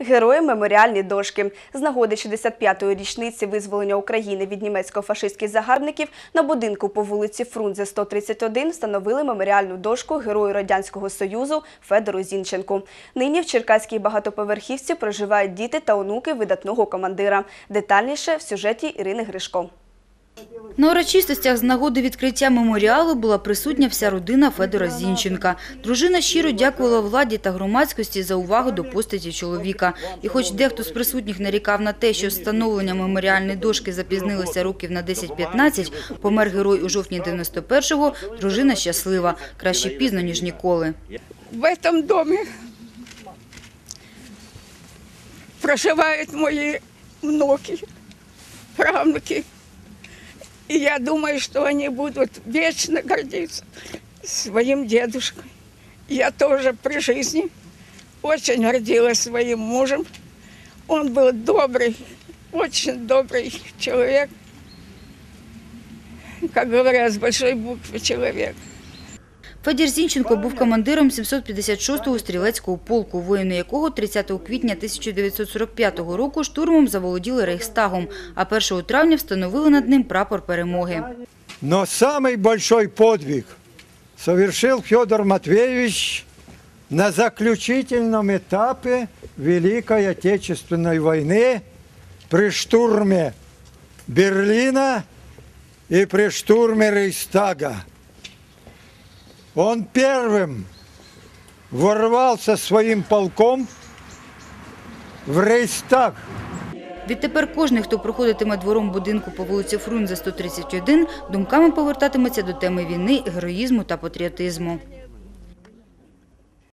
Герої меморіальні дошки. З нагоди 65-ї річниці визволення України від німецько-фашистських загарбників на будинку по вулиці Фрунзе 131 встановили меморіальну дошку Герою Радянського Союзу Федору Зінченку. Нині в Черкаській багатоповерхівці проживають діти та онуки видатного командира. Детальніше в сюжеті Ірини Гришко. На урочистостях з нагоди відкриття меморіалу була присутня вся родина Федора Зінченка. Дружина щиро дякувала владі та громадськості за увагу до постаті чоловіка. І хоч дехто з присутніх нарікав на те, що встановлення меморіальної дошки запізнилося років на 10-15, помер герой у жовтні 91-го, дружина щаслива. Краще пізно, ніж ніколи. в этом доме проживают мои внуки, правнуки. И я думаю, что они будут вечно гордиться своим дедушкой. Я тоже при жизни очень гордилась своим мужем. Он был добрый, очень добрый человек. Как говорят, с большой буквы человек. Федір Зінченко був командиром 756-го стрілецького полку, воїни якого 30 квітня 1945 року штурмом заволоділи Рейхстагом, а 1 травня встановили над ним прапор перемоги. Но самый большой подвиг совершил Федор Матвеевич на заключительном этапе Великой Отечественной войны при штурме Берлина и при штурме Рейхстага. Он первым ворвался своим полком в Рейстаг. Відтепер кожен, хто проходитиме двором будинку по вулиці Фрунзе 131, думками повертатиметься до теми війни, героїзму та патріотизму.